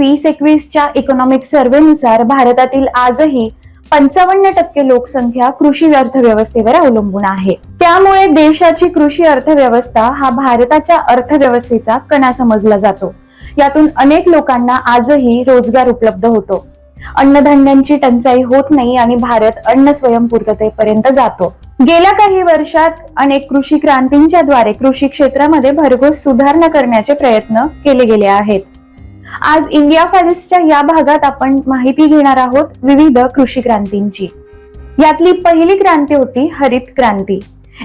वीस एकवीसच्या इकॉनॉमिक सर्व्हेनुसार भारतातील आजही पंचावन्न टक्के लोकसंख्या कृषी अर्थव्यवस्थेवर अवलंबून आहे. त्यामुळे देशाची कृषी अर्थव्यवस्था हा भारताच्या अर्थव्यवस्थेचा कणा समजला जातो. यातून अनेक लोकांना आजही रोजगार उपलब्ध होतो. अन्नधान्यांची टंचाई होत नाही आणि भारत अन्न स्वयंपूर्ततेपर्यंत जातो. गेल्या काही वर्षात अनेक कृषी क्रांतींच्या द्वारे कृषी क्षेत्रामध्ये भरघोस सुधारणा करण्याचे प्रयत्न केले गेले आहेत. आज इंडिया फॅलिसच्या या भागात आपण माहिती घेणार आहोत विविध कृषी क्रांतींची. यातली पहिली क्रांती होती हरित क्रांती.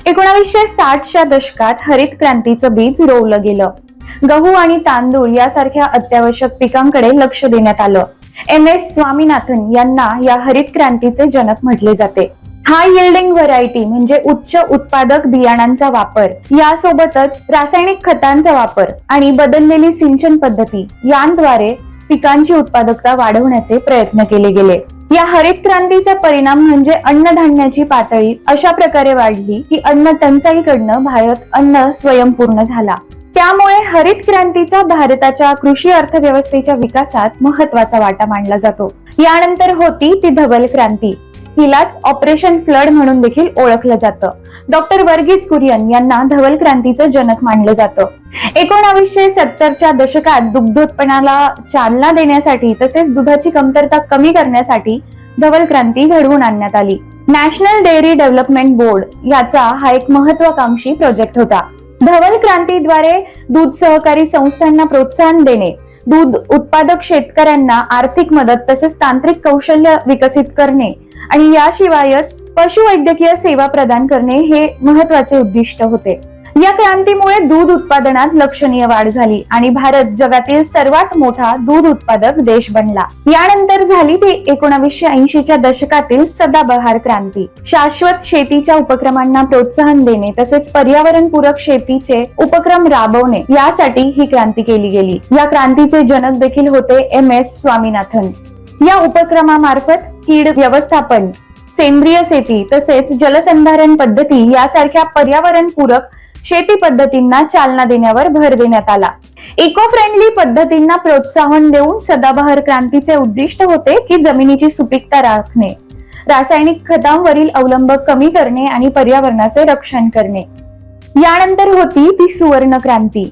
एकोणावीसशे साठच्या दशकात हरित क्रांतीचं बीज रोवलं गेलं. गहू आणि तांदूळ यासारख्या अत्यावश्यक पिकांकडे लक्ष देण्यात आलं. एम एस स्वामीनाथन यांना या हरित क्रांतीचे जनक म्हटले जाते. हाय यिल्डिंग व्हरायटी म्हणजे उच्च उत्पादक बियाणांचा वापर. यासोबतच रासायनिक खतांचा वापर आणि बदललेली सिंचन पद्धती यांद्वारे पिकांची उत्पादकता वाढवण्याचे प्रयत्न केले गेले. या हरित क्रांतीचा परिणाम म्हणजे अन्नधान्याची पातळी अशा प्रकारे वाढली की अन्न टंचाईकडनं भारत अन्न स्वयंपूर्ण झाला. त्यामुळे हरित क्रांतीचा भारताच्या कृषी अर्थव्यवस्थेच्या विकासात महत्त्वाचा वाटा मानला जातो. यानंतर होती ती धवल क्रांती. हिलाच ऑपरेशन फ्लड म्हणून देखील ओळखलं जातं. डॉक्टर वर्गीस कुरियन यांना धवल क्रांतीचं जनक मानलं जातं. एकोणावीसशे सत्तरच्या दशकात दुग्धोत्पन्नाला चालना देण्यासाठी तसेच दुधाची कमतरता कमी करण्यासाठी धवल क्रांती घडवून आणण्यात आली. नॅशनल डेअरी डेव्हलपमेंट बोर्ड याचा हा एक महत्वाकांक्षी प्रोजेक्ट होता. धवल क्रांतीद्वारे दूध सहकारी संस्थांना प्रोत्साहन देणे दूध उत्पादक शेतकऱ्यांना आर्थिक मदत तसेच तांत्रिक कौशल्य विकसित करणे आणि याशिवायच पशुवैद्यकीय सेवा प्रदान करणे हे महत्त्वाचे उद्दिष्ट होते. या क्रांतीमुळे दूध उत्पादनात लक्षणीय वाढ झाली आणि भारत जगातील सर्वात मोठा दूध उत्पादक देश बनला. यानंतर झाली ती एकोणावीसशे ऐंशीच्या दशकातील सदाबहार क्रांती. शाश्वत शेतीच्या उपक्रमांना प्रोत्साहन देणे तसेच पर्यावरणपूरक शेतीचे उपक्रम राबवणे यासाठी ही क्रांती केली गेली. या क्रांतीचे जनक देखील होते एम एस स्वामीनाथन. या उपक्रमामार्फत कीड व्यवस्थापन सेंद्रिय शेती तसेच जलसंधारण पद्धती यासारख्या पर्यावरणपूरक शेती पद्धतींना चालना देण्यावर भर देण्यात आला. इको फ्रेंडली पद्धतींना प्रोत्साहन देऊन सदाबहार क्रांतीचे उद्दिष्ट होते की जमिनीची सुपीकता राखणे रासायनिक खतांवरील अवलंब कमी करणे आणि पर्यावरणाचे रक्षण करणे. यानंतर होती ती सुवर्ण क्रांती.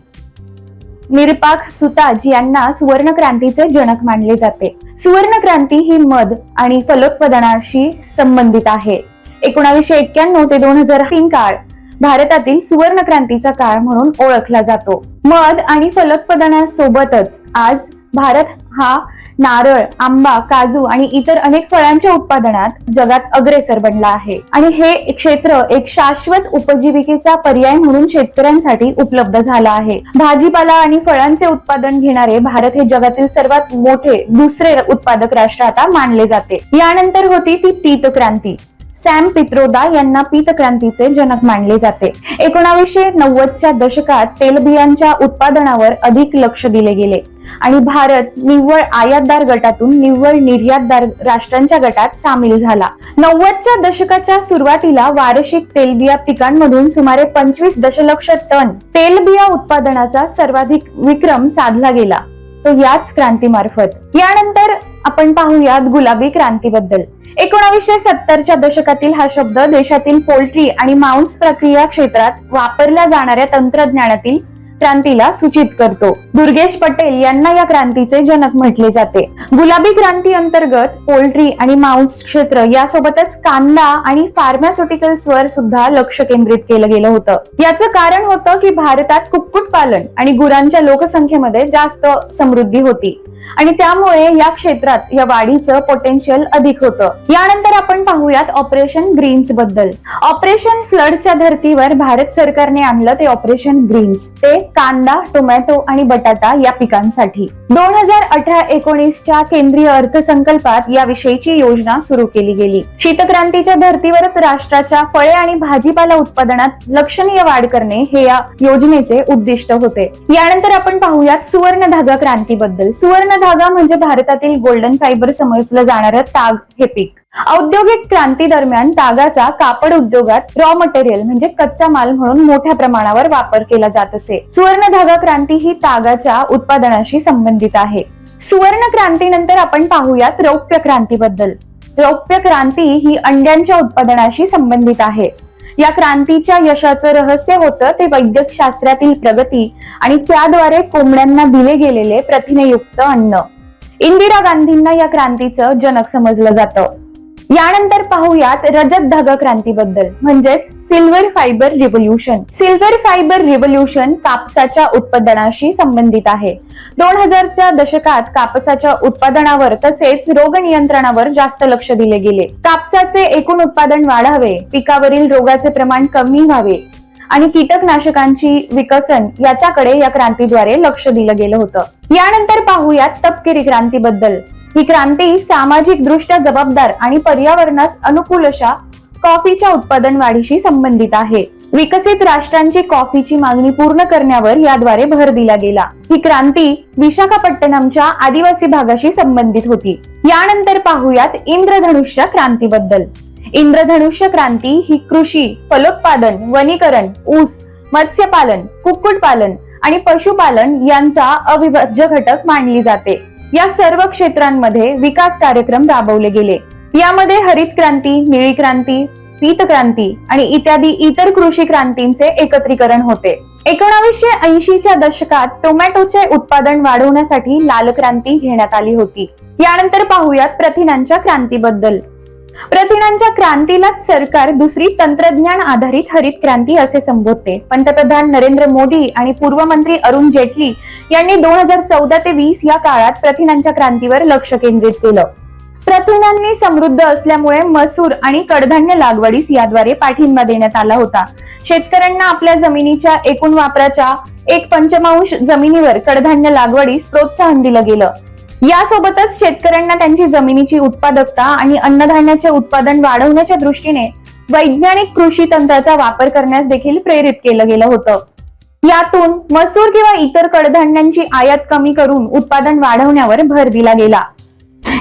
निरपाक तुताज यांना सुवर्ण क्रांतीचे जनक मानले जाते. सुवर्ण क्रांती ही मध आणि फलोत्पादनाशी संबंधित आहे. एकोणावीसशे एक्क्याण्णव ते दोन हजार तीन काळ भारतातील सुवर्ण क्रांतीचा काळ म्हणून ओळखला जातो. मध आणि फलोत्पादनासोबतच आज भारत हा नारळ आंबा काजू आणि इतर अनेक फळांच्या उत्पादनात जगात अग्रेसर बनला आहे. आणि हे क्षेत्र एक शाश्वत उपजीविकेचा पर्याय म्हणून शेतकऱ्यांसाठी उपलब्ध झाला आहे. भाजीपाला आणि फळांचे उत्पादन घेणारे भारत हे जगातील सर्वात मोठे दुसरे उत्पादक राष्ट्र आता मानले जाते. यानंतर होती ती पीत क्रांती. सॅम पित्रोदा यांना पीतक्रांतीचे जनक मानले जाते. एकोणावीसशे नव्वदच्या दशकात तेलबियांच्या उत्पादनावर अधिक लक्ष दिले गेले. आणि भारत निव्वळ आयातदार गटातून निव्वळ निर्यातदार राष्ट्रांच्या गटात सामील झाला. नव्वदच्या दशकाच्या सुरुवातीला वार्षिक तेलबिया पिकांमधून सुमारे पंचवीस दशलक्ष टन तेलबिया उत्पादनाचा सर्वाधिक विक्रम साधला गेला. तो याच क्रांतीमार्फत. यानंतर आपण पाहूयात गुलाबी क्रांतीबद्दल. एकोणावीसशे सत्तरच्या दशकातील हा शब्द देशातील पोल्ट्री आणि मांस प्रक्रिया क्षेत्रात वापरल्या जाणाऱ्या तंत्रज्ञानातील क्रांतीला सूचित करतो. दुर्गेश पटेल यांना या क्रांतीचे जनक म्हटले जाते. गुलाबी क्रांती अंतर्गत पोल्ट्री आणि मांस क्षेत्र यासोबतच कांदा आणि फार्मास्युटिकल्स वर सुद्धा लक्ष केंद्रित केलं गेलं होतं. याचं कारण होतं की भारतात कुक्कुट पालन आणि गुरांच्या लोकसंख्येमध्ये जास्त समृद्धी होती. आणि त्यामुळे या क्षेत्रात या वाढीचं पोटेन्शियल अधिक होतं. यानंतर आपण पाहूयात ऑपरेशन ग्रीन्सबद्दल. ऑपरेशन फ्लडच्या धर्तीवर भारत सरकारने आणलं ते ऑपरेशन ग्रीन्स ते कांदा टोमॅटो आणि बटाटा या पिकांसाठी. दोन हजार अठरा एकोणीसच्या केंद्रीय अर्थसंकल्पात याविषयीची योजना सुरू केली गेली. शीतक्रांतीच्या धर्तीवर राष्ट्राच्या फळे आणि भाजीपाला उत्पादनात लक्षणीय वाढ करणे हे या योजनेचे उद्दिष्ट होते. यानंतर आपण पाहूयात सुवर्ण धागा क्रांतीबद्दल. सुवर्ण धागा म्हणजे भारतातील गोल्डन फायबर समजलं जाणारं ताग हे पीक. औद्योगिक क्रांती दरम्यान तागाचा कापड उद्योगात रॉ मटेरियल म्हणजे कच्चा माल म्हणून मोठ्या प्रमाणावर वापर केला जात असे. सुवर्ण धागा क्रांती ही तागाच्या उत्पादनाशी संबंधित आहे. सुवर्ण क्रांतीनंतर आपण पाहूयात रौप्य क्रांतीबद्दल. रौप्य क्रांती ही अंड्यांच्या उत्पादनाशी संबंधित आहे. या क्रांतीच्या यशाचं रहस्य होतं ते वैद्यक शास्त्रातील प्रगती आणि त्याद्वारे कोंबड्यांना दिले गेलेले प्रथिनेयुक्त अन्न. इंदिरा गांधींना या क्रांतीचं जनक समजलं जातं. यानंतर पाहूयात रजत धागा क्रांतीबद्दल म्हणजेच silver fibre revolution. Silver fibre revolution कापसाच्या उत्पादनाशी संबंधित आहे. दोन हजारच्या दशकात कापसाच्या उत्पादनावर तसेच रोग नियंत्रणावर जास्त लक्ष दिले गेले. कापसाचे एकूण उत्पादन वाढावे पिकावरील रोगाचे प्रमाण कमी व्हावे आणि कीटकनाशकांची विकसन याच्याकडे या क्रांतीद्वारे लक्ष दिलं गेलं होतं. यानंतर पाहूयात तपकिरी क्रांतीबद्दल. ही क्रांती सामाजिक दृष्ट्या जबाबदार आणि पर्यावरणास अनुकूल अशा कॉफीच्या उत्पादन वाढीशी संबंधित आहे. विकसित राष्ट्रांची कॉफीची मागणी पूर्ण करण्यावर याद्वारे भर दिला गेला. ही क्रांती विशाखापट्टणमच्या आदिवासी भागाशी संबंधित होती. यानंतर पाहूयात इंद्रधनुष्य क्रांतीबद्दल. इंद्रधनुष्य क्रांती ही कृषी फलोत्पादन वनीकरण ऊस मत्स्यपालन कुक्कुटपालन आणि पशुपालन यांचा अविभाज्य घटक मानली जाते. या सर्व क्षेत्रांमध्ये विकास कार्यक्रम राबवले गेले. यामध्ये हरित क्रांती निळी क्रांती पीत क्रांती आणि इत्यादी इतर कृषी क्रांतींचे एकत्रीकरण होते. एकोणावीसशे ऐंशीच्या दशकात टोमॅटोचे उत्पादन वाढवण्यासाठी लाल क्रांती घेण्यात आली होती. यानंतर पाहूयात प्रथिनांच्या क्रांतीबद्दल. प्रथिनांच्या क्रांतीलाच सरकार दुसरी तंत्रज्ञान आधारित हरित क्रांती असे संबोधते. पंतप्रधान नरेंद्र मोदी आणि पूर्व मंत्री अरुण जेटली यांनी दोन हजार चौदा ते वीस या काळात प्रथिनांच्या क्रांतीवर लक्ष केंद्रित केलं. प्रथिनांनी समृद्ध असल्यामुळे मसूर आणि कडधान्य लागवडीस याद्वारे पाठिंबा देण्यात आला होता. शेतकऱ्यांना आपल्या जमिनीच्या एकूण वापराच्या एक पंचमांश जमिनीवर कडधान्य लागवडीस प्रोत्साहन दिलं गेलं. यासोबतच शेतकऱ्यांना त्यांची जमिनीची उत्पादकता आणि अन्नधान्याचे उत्पादन वाढवण्याच्या दृष्टीने वैज्ञानिक कृषी तंत्राचा वापर करण्यास देखील प्रेरित केलं गेलं होतं. यातून मसूर किंवा इतर कडधान्यांची आयात कमी करून उत्पादन वाढवण्यावर भर दिला गेला.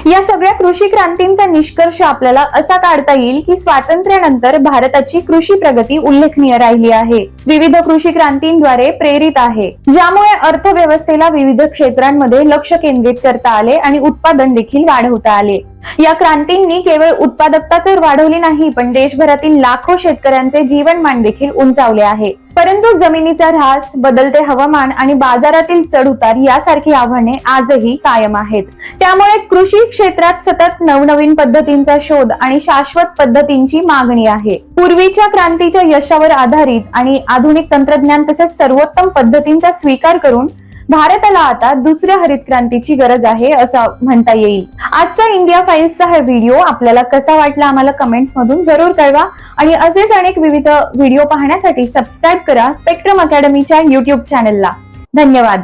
या सगळ्या कृषी क्रांतींचा निष्कर्ष आपल्याला असा काढता येईल की स्वातंत्र्यानंतर भारताची कृषी प्रगती उल्लेखनीय राहिली आहे. विविध कृषी क्रांतींद्वारे प्रेरित आहे. ज्यामुळे अर्थव्यवस्थेला विविध क्षेत्रांमध्ये लक्ष केंद्रित करता आले आणि उत्पादन देखील वाढवता आले. या क्रांतींनी केवळ उत्पादकता तर वाढवली नाही पण देशभरातील लाखो शेतकऱ्यांचे जीवनमान देखील उंचावले आहे. परंतु जमिनीचा ऱ्हास बदलते हवामान आणि बाजारातील चढउतार यासारखी आव्हाने आजही कायम आहेत. त्यामुळे कृषी क्षेत्रात सतत नवनवीन पद्धतींचा शोध आणि शाश्वत पद्धतींची मागणी आहे. पूर्वीच्या क्रांतीच्या यशावर आधारित आणि आधुनिक तंत्रज्ञान तसेच सर्वोत्तम पद्धतींचा स्वीकार करून भारताला आता दुसऱ्या हरित क्रांतीची गरज आहे असं म्हणता येईल. आजचा इंडिया फाईल्सचा हा व्हिडिओ आपल्याला कसा वाटला आम्हाला कमेंट्स मधून जरूर कळवा आणि असेच अनेक विविध व्हिडिओ पाहण्यासाठी सबस्क्राईब करा स्पेक्ट्रम अकॅडमीच्या युट्यूब चॅनलला धन्यवाद.